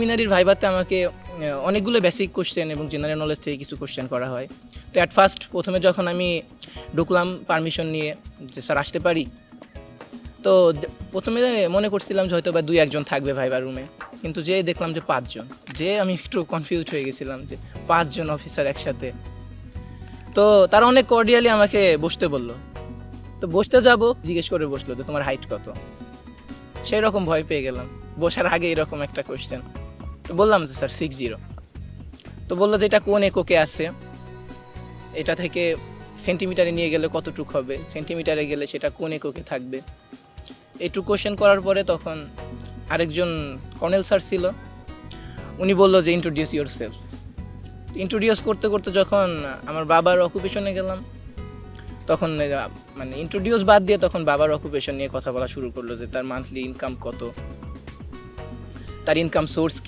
প্রিলিমিনারির ভাইভাতে আমাকে অনেকগুলো বেসিক কোশ্চেন এবং জেনারেল নলেজ থেকে কিছু কোশ্চেন করা হয়। তো অ্যাট ফার্স্ট প্রথমে যখন আমি ঢুকলাম পারমিশন নিয়ে যে, স্যার, আসতে পারি? তো প্রথমে মনে করছিলাম যে হয়তো বা দুই একজন থাকবে ভাইবার রুমে কিন্তু যে দেখলাম যে পাঁচজন, যে আমি একটু কনফিউজ হয়ে গেছিলাম যে, পাঁচজন অফিসার একসাথে। তো তারা অনেক কর্ডিয়ালি আমাকে বসতে বলল। তো বসতে যাব, জিজ্ঞেস করে বসল যে, তোমার হাইট কত? সেই রকম ভয় পেয়ে গেলাম। বসার আগে এরকম একটা কোশ্চেন তো বললাম যে, স্যার সিক্স জিরো তো বলল যে, এটা কোন এককে আছে? এটা থেকে সেন্টিমিটারে নিয়ে গেলে কতটুক হবে? সেন্টিমিটারে গেলে সেটা কোন এককে থাকবে? একটু কোশ্চেন করার পরে তখন আরেকজন কর্নেল স্যার ছিল। উনি বলল যে ইন্ট্রোডিউস ইউর সেলফ ইন্ট্রোডিউস করতে করতে যখন আমার বাবার অকুপেশনে গেলাম, তখন মানে ইন্ট্রোডিউস বাদ দিয়ে তখন বাবার অকুপেশন নিয়ে কথা বলা শুরু করল যে, তার মান্থলি ইনকাম কত? তার ইনকাম সোর্স